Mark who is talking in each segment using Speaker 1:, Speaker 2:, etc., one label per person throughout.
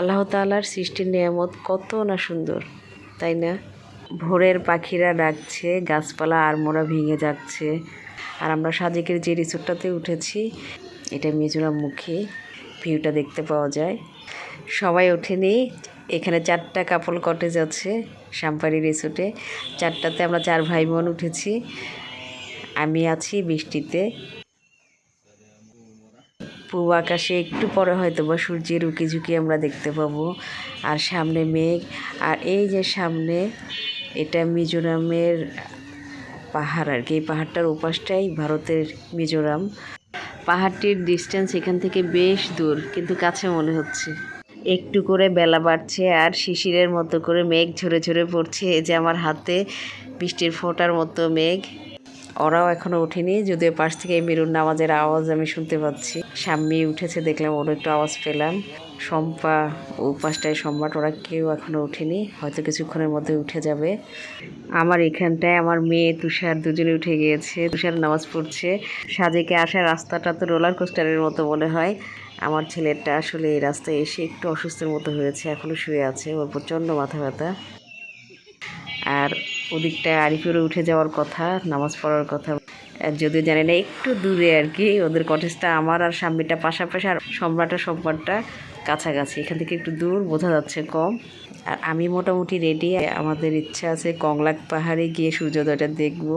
Speaker 1: আল্লাহ তাআলার সৃষ্টির নিয়ামত কত না সুন্দর, তাই না? ভোরের পাখিরা ডাকছে, গাছপালা আর আড়মোড়া ভেঙে যাচ্ছে। আর আমরা সাজেকের যে রিসোর্টটাতে উঠেছি, এটা মিজোরাম মুখী ভিউটা দেখতে পাওয়া যায়। সবাই ওঠেনি, এখানে চারটা কাপল কটেজ আছে শ্যামপাড়ি রিসোর্টে। চারটাতে আমরা চার ভাই বোন উঠেছি। আমি আছি বৃষ্টিতে। পূব আকাশে একটু পরে হয়তো বা সূর্যের উকি ঝুঁকি আমরা দেখতে পাবো। আর সামনে মেঘ, আর এই যে সামনে এটা মিজোরামের পাহাড় আর কি, এই পাহাড়টার উপাসটাই ভারতের মিজোরাম। পাহাড়টির ডিস্টেন্স এখান থেকে বেশ দূর, কিন্তু কাছে মনে হচ্ছে। একটু করে বেলা বাড়ছে আর শিশিরের মতো করে মেঘ ঝরে ঝরে পড়ছে, এই যে আমার হাতে বৃষ্টির ফোঁটার মতো মেঘ। ওরাও এখনও ওঠেনি, যদিও পাশ থেকে মেরুর নামাজের আওয়াজ আমি শুনতে পাচ্ছি। সাম্মি উঠেছে, দেখলাম ওর একটু আওয়াজ পেলাম। শম্পা, ও পাশটায় সম্রাট, ওরা কেউ এখনও ওঠেনি, হয়তো কিছুক্ষণের মধ্যে উঠে যাবে। আমার এখানটায় আমার মেয়ে তুষার দুজনে উঠে গিয়েছে, তুষার নামাজ পড়ছে। সাজেকে আসার রাস্তাটা তো রোলার কোস্টারের মতো মনে হয়। আমার ছেলেটা আসলে এই রাস্তায় এসে একটু অসুস্থের মতো হয়েছে এখনও শুয়ে আছে, ওর প্রচণ্ড মাথা ব্যথা। আর ওদিকটায় আরিফেরও উঠে যাওয়ার কথা নামাজ পড়ার কথা। যদিও জানি না একটু দূরে আর কি ওদের কটেজটা আমার আর স্বামীটা পাশাপাশি আর সম্রাটের সম্রাটটা কাছাকাছি। এখান থেকে একটু দূর বোঝা যাচ্ছে কম। আর আমি মোটামুটি রেডি আমাদের ইচ্ছা আছে কংলাক পাহাড়ে গিয়ে সূর্যোদয়টা দেখব।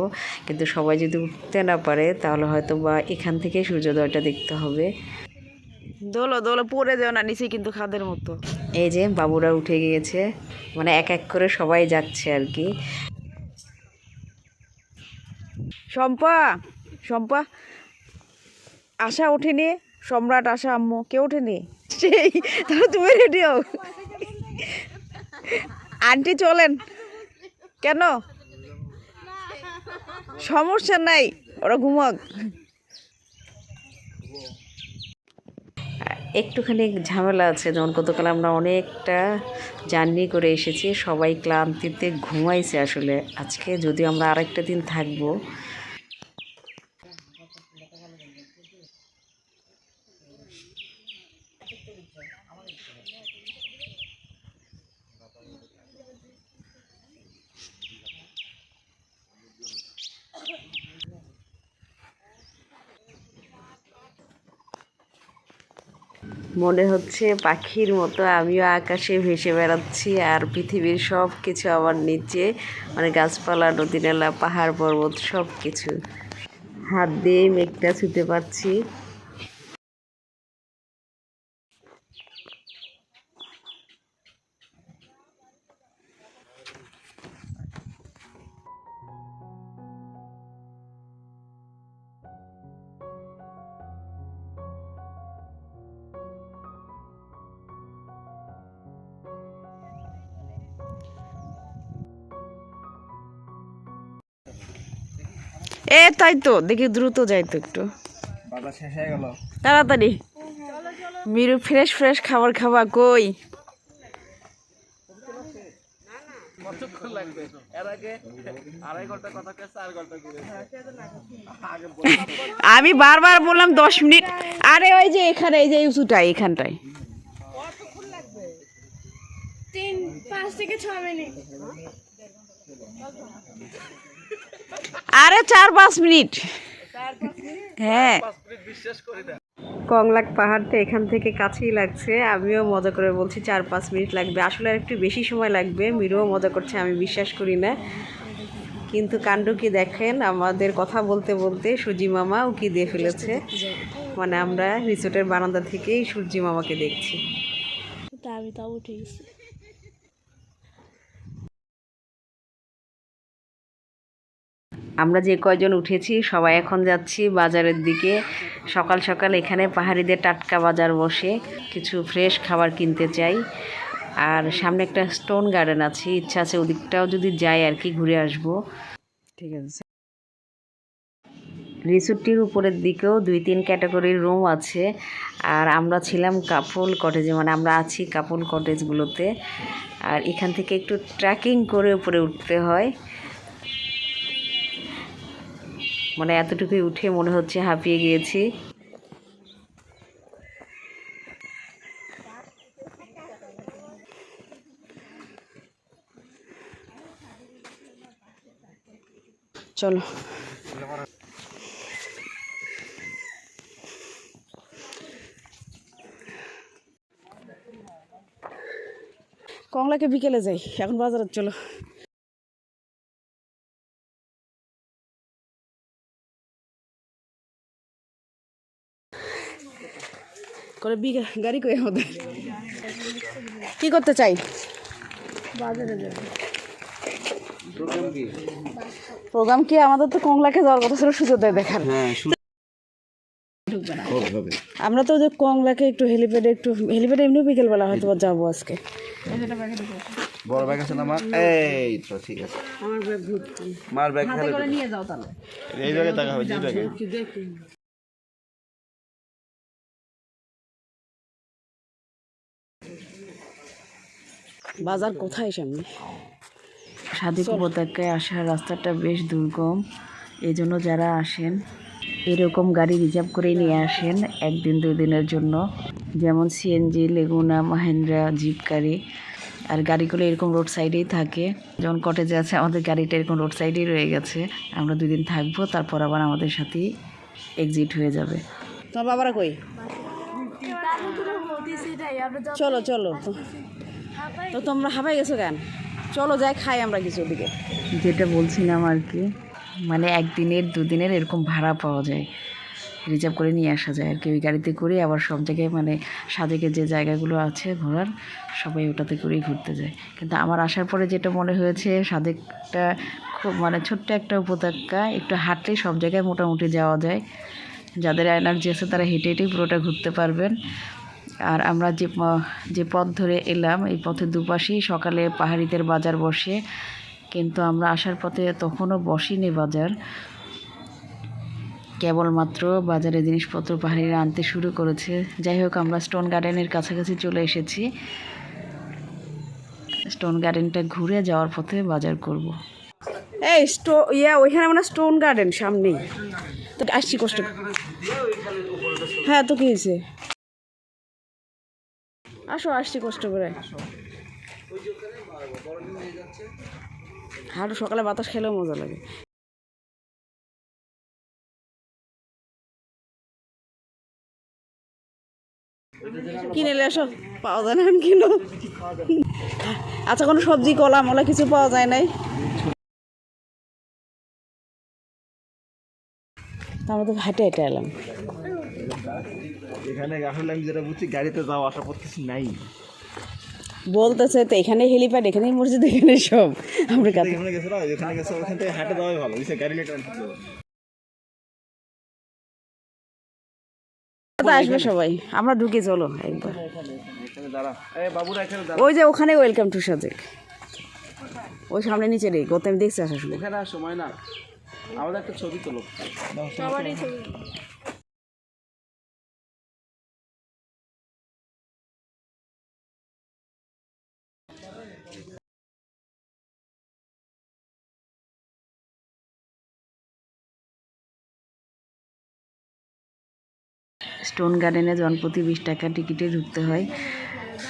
Speaker 1: কিন্তু সবাই যদি উঠতে না পারে তাহলে হয়তো বা এখান থেকে সূর্যোদয়টা দেখতে হবে।
Speaker 2: দোলো দোলো পরে যাও না নিচে কিন্তু খাদের মতো।
Speaker 1: এই যে বাবুরা উঠে গিয়েছে। মানে এক এক করে সবাই যাচ্ছে আর কি।
Speaker 2: শম্পা শম্পা, আশা ওঠেনি, সম্রাট আশা আম্মু কেউ ওঠেনি? সেই, তাহলে তুমি রেডি হও। আন্টি চলেন। কেন? সমস্যা নাই, ওরা ঘুমাক।
Speaker 1: একটুখানি ঝামেলা আছে, যেমন গতকাল আমরা অনেকটা জার্নি করে এসেছি, সবাই ক্লান্তিতে ঘুমাইছে আসলে। আজকে যদিও আমরা আরেকটা দিন থাকব মনে হচ্ছে পাখির মতো আমিও আকাশে ভেসে বেড়াচ্ছি আর পৃথিবীর সব কিছু আমার নিচে মানে গাছপালা নদী নালা পাহাড়, পর্বত সব কিছু হাত দিয়ে মেঘটা ছুতে পারছি।
Speaker 2: এ তাই তো দেখি দ্রুত যাই তো একটু।
Speaker 3: বাজার শেষ হয়ে গেল।
Speaker 2: তাড়াতাড়ি। মিরু ফ্রেশ ফ্রেশ খাবার খাওয়া কই? আমি বারবার বললাম দশ মিনিট। আরে ওই যে এখানে এই যে উঁচুটাই এখানটায়।
Speaker 4: তিন পাঁচ থেকে ছয় মিনিট।
Speaker 2: আরে চার পাঁচ মিনিট। হ্যাঁ।
Speaker 1: কংলাক পাহাড়টা এখান থেকে কাছেই লাগছে। আমিও মজা করে বলছি চার পাঁচ মিনিট লাগবে। আসলে আর একটু বেশি সময় লাগবে। মিরুও মজা করছে আমি বিশ্বাস করি না। কিন্তু কাণ্ড কি দেখেন? আমাদের কথা বলতে বলতে সূর্যি মামা উকি দিয়ে ফেলেছে? মানে আমরা রিসোর্টের বারান্দা থেকেই সূর্যি মামাকে দেখছি।
Speaker 4: আমি তাও উঠে গেছি।
Speaker 1: আমরা যে কয়জন উঠেছি সবাই এখন যাচ্ছি বাজারের দিকে। সকাল সকাল এখানে পাহাড়িদের টাটকা বাজার বসে কিছু ফ্রেশ খাবার কিনতে চাই। আর সামনে একটা স্টোন গার্ডেন আছে ইচ্ছা আছে ওদিকটাও যদি যাই আর কি ঘুরে আসব।
Speaker 2: ঠিক আছে।
Speaker 1: রিসোর্টটির উপরের দিকেও দুই তিন ক্যাটাগরির রুম আছে। আর আমরা ছিলাম কাপল কটেজে মানে আমরা আছি কাপল কটেজগুলোতে আর এখান থেকে একটু ট্রেকিং করে উপরে উঠতে হয়। মানে এতটুকুই উঠে মনে হচ্ছে হাঁপিয়ে গিয়েছি।
Speaker 2: চলো। কংলাকে বিকেলে যাই এখন বাজারে চলো। করে বিকে গাড়ি করে আমাদের কি করতে চাই?
Speaker 4: বাজারে
Speaker 2: প্রোগ্রাম কি? আমাদের তো কংলাকে যাওয়ার কথা ছিল সুযোগ দেয় দেখার। আমরা তো যে কংলাকে একটু হেলিপ্যাডে একটু হেলিপ্যাডে এমনি বিকেলবেলা হয়তো বা যাব আজকে।
Speaker 3: বড় ব্যাগ আছে না আমার এই তো ঠিক আছে।
Speaker 2: আমার ব্যাগ ভর্তি
Speaker 3: মার ব্যাগ
Speaker 2: নিয়ে যাও তাহলে।
Speaker 3: এই ব্যাগে টাকা হবে যে ব্যাগে
Speaker 2: বাজার কোথায় সামনে?
Speaker 1: সাদিক উপত্যকায় আসার রাস্তাটা বেশ দুর্গম। এই জন্য যারা আসেন এরকম গাড়ি রিজার্ভ করে নিয়ে আসেন একদিন দুই দিনের জন্য। যেমন সিএনজি লেগুনা মাহেন্দ্রা জিপ গাড়ি আর গাড়িগুলো এরকম রোড সাইডেই থাকে। যেমন কটেজে আছে আমাদের গাড়িটা এরকম রোড সাইডেই রয়ে গেছে। আমরা দুই দিন থাকব তারপর আবার আমাদের সাথেই এক্সিট হয়ে যাবে।
Speaker 2: তোমার বাবারা কই? চলো চলো। তো তোমরা হাবাই গেছো কেন? চলো যাই, খাই আমরা কিছু ওদিকে।
Speaker 1: যেটা বলছিলাম আর কি মানে একদিনের, দুদিনের এরকম ভাড়া পাওয়া যায়। রিজার্ভ করে নিয়ে আসা যায় আর কি, ওই গাড়িতে করে আবার সব জায়গায় মানে সাজেকের যে জায়গাগুলো আছে ঘোরার, সবাই ওটাতে করেই ঘুরতে যায়। কিন্তু আমার আসার পরে যেটা মনে হয়েছে সাজেকটা খুব মানে ছোট্ট একটা উপত্যকা, একটু হাঁটলেই সব জায়গায় মোটামুটি যাওয়া যায়। যাদের এনার্জি আছে তারা হেঁটে হেঁটেই পুরোটা ঘুরতে পারবেন। আর আমরা যে যে পথ ধরে এলাম, এই পথের দুপাশেই সকালে পাহাড়িদের বাজার বসে। কিন্তু আমরা আসার পথে তখনও বসেনি বাজার। কেবলমাত্র বাজারে জিনিসপত্র পাহাড়িরা আনতে শুরু করেছে। যাই হোক, আমরা স্টোন গার্ডেনের কাছাকাছি চলে এসেছি। স্টোন গার্ডেনটা ঘুরে যাওয়ার পথে বাজার করব।
Speaker 2: এই স্টো, ইয়া, ওইখানে মানে স্টোন গার্ডেন সামনেই। তো আসছি কষ্ট হ্যাঁ তো কি হয়েছে আসো, আসছি কষ্ট করে। হাঁটু সকালে বাতাস খেলেও মজা লাগে। কিনে আসো? পাওয়া যায় না কিনো আচ্ছা কোনো সবজি, কলা, মলা কিছু পাওয়া যায় নাই? আমরা তো হাঁটে হেঁটে এলাম।
Speaker 3: এখানে আসলে আমি যেটা বুঝছি গাড়িতে যাওয়া কিছু নাই।
Speaker 2: বলতেছে তো এখানে হেলিপ্যাড এখানেই মসজিদ এখানে সব। আমরা
Speaker 3: এখানে গেছো এখানে গেছো ওখান থেকে হাঁটে যাওয়াই ভালো। গাড়ি নিয়ে
Speaker 2: আসবে সবাই? আমরা ঢুকে চলো একবার।
Speaker 3: এখানে দাঁড়া। এই বাবুরা এখানে দাঁড়া।
Speaker 2: ওই যে ওখানে ওয়েলকাম টু সাজেক ওই সামনে নিচে রে গত আমি দেখছি আসার সময়।
Speaker 3: না। আমাদের একটা ছবি তোলো।
Speaker 4: সবারই ছবি।
Speaker 1: স্টোন গার্ডেনে জনপ্রতি বিশ টাকা টিকিটে ঢুকতে হয়।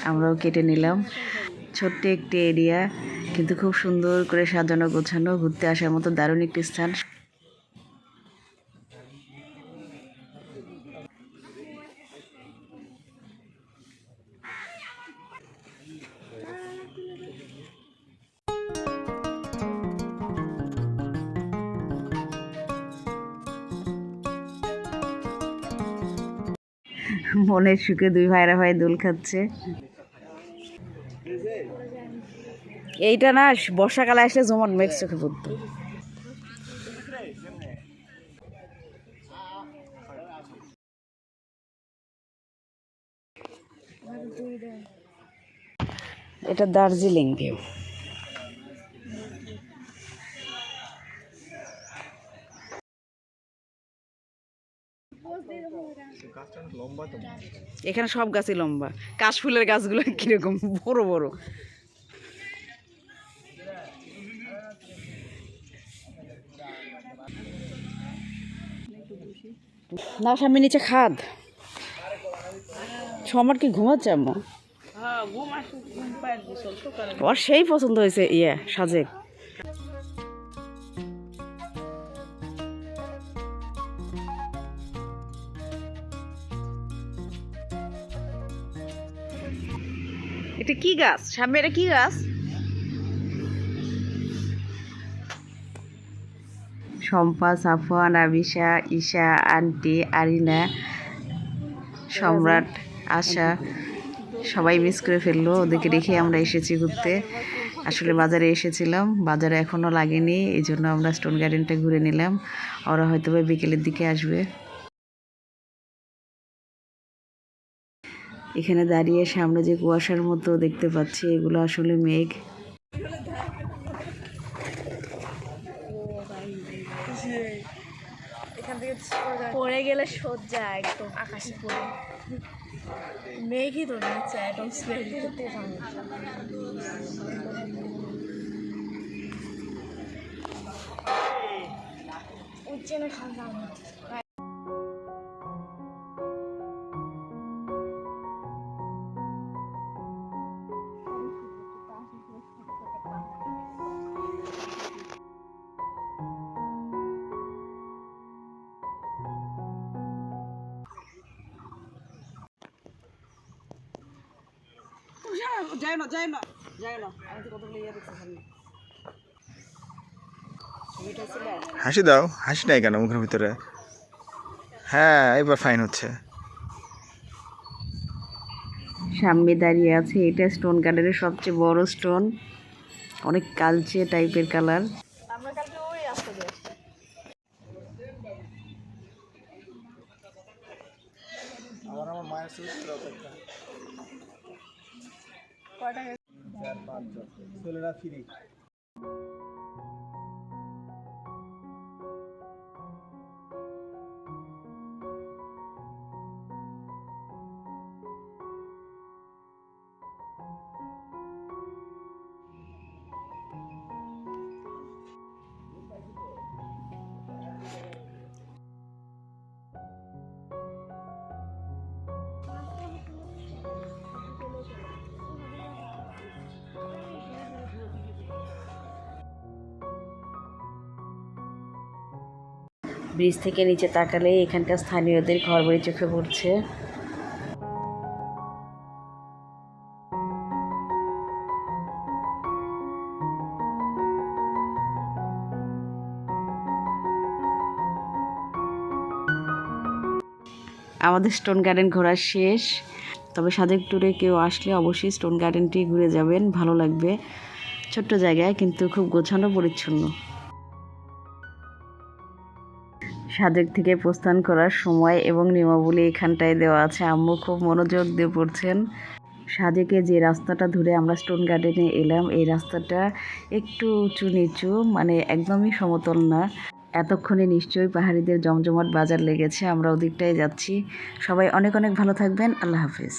Speaker 1: আমরাও কেটে নিলাম। ছোট্ট একটি এরিয়া, কিন্তু খুব সুন্দর করে সাজানো গোছানো, ঘুরতে আসার মতো দারুণ একটি স্থান। মনের সুখে দুই ভাইরা ভাই দোল খাচ্ছে।
Speaker 2: এইটা না, বর্ষাকালে আসলে জমান মেঘ চোখে পড়তো। এটা দার্জিলিং ভিউ। এখানে সব গাছই লম্বা। কাশফুলের গাছগুলো কীরকম? বড় বড়। না সামনে নিচে খাদ। সমার কি ঘুমাচ্ছে আম্মু? ওর সেই পছন্দ হয়েছে ইয়ে সাজেক। এটা কি গাছ? সামনে এটা কি গাছ?
Speaker 1: শম্পা, সাফওয়ান, আবিশা, ঈশা, আন্টি, আরিনা, সম্রাট, আশা, সবাই মিস করে ফেলল। ওদেরকে রেখে আমরা এসেছি ঘুরতে। আসলে বাজারে এসেছিলাম, বাজারে এখনও লাগেনি এই জন্য আমরা স্টোন গার্ডেনটা ঘুরে নিলাম। ওরা হয়তো বিকেলের দিকে আসবে। এখানে দাঁড়িয়ে সামনে যে কুয়াশার মতো দেখতে পাচ্ছি, এগুলো আসলে মেঘ।
Speaker 4: পড়ে গেলে সজ্জা একদম আকাশে পড়ে। মেঘই তো নিচ্ছে একদম স্মেল উজ্জেনে খাওয়া
Speaker 2: যায় না যায় না যায় না আমি তো কতগুলো ইয়ে দেখছি সামনে।
Speaker 3: হাসি দাও হাসি নাই কেন মুখের ভিতরে? হ্যাঁ এবার ফাইন হচ্ছে।
Speaker 1: সামনে দাঁড়িয়ে আছে এটা স্টোন গার্ডেনের সবচেয়ে বড় স্টোন অনেক কালচে টাইপের কালার
Speaker 4: আমরা কালকে ওই ফিরে।
Speaker 1: ব্রিজ থেকে নিচে তাকালে এখানকার স্থানীয়দের ঘর বাড়ি চোখে পড়ছে। আমাদের স্টোন গার্ডেন ঘোরা শেষ। তবে সাজেক ট্যুরে কেউ আসলে অবশ্যই স্টোন গার্ডেনটি ঘুরে যাবেন, ভালো লাগবে। ছোট্ট জায়গায়, কিন্তু খুব গোছানো, পরিচ্ছন্ন। সাজেক থেকে প্রস্থান করার সময় এবং নিয়মাবলী এখানটায় দেওয়া আছে। আম্মু খুব মনোযোগ দিয়ে পড়ছেন। সাজেকে যে রাস্তাটা ধরে আমরা স্টোন গার্ডেনে এলাম, এই রাস্তাটা একটু উঁচু নিচু মানে একদমই সমতল না। এতক্ষণে নিশ্চয়ই পাহাড়িদের জমজমাট বাজার লেগেছে, আমরা ওদিকটাই যাচ্ছি। সবাই অনেক অনেক ভালো থাকবেন। আল্লাহ হাফিজ।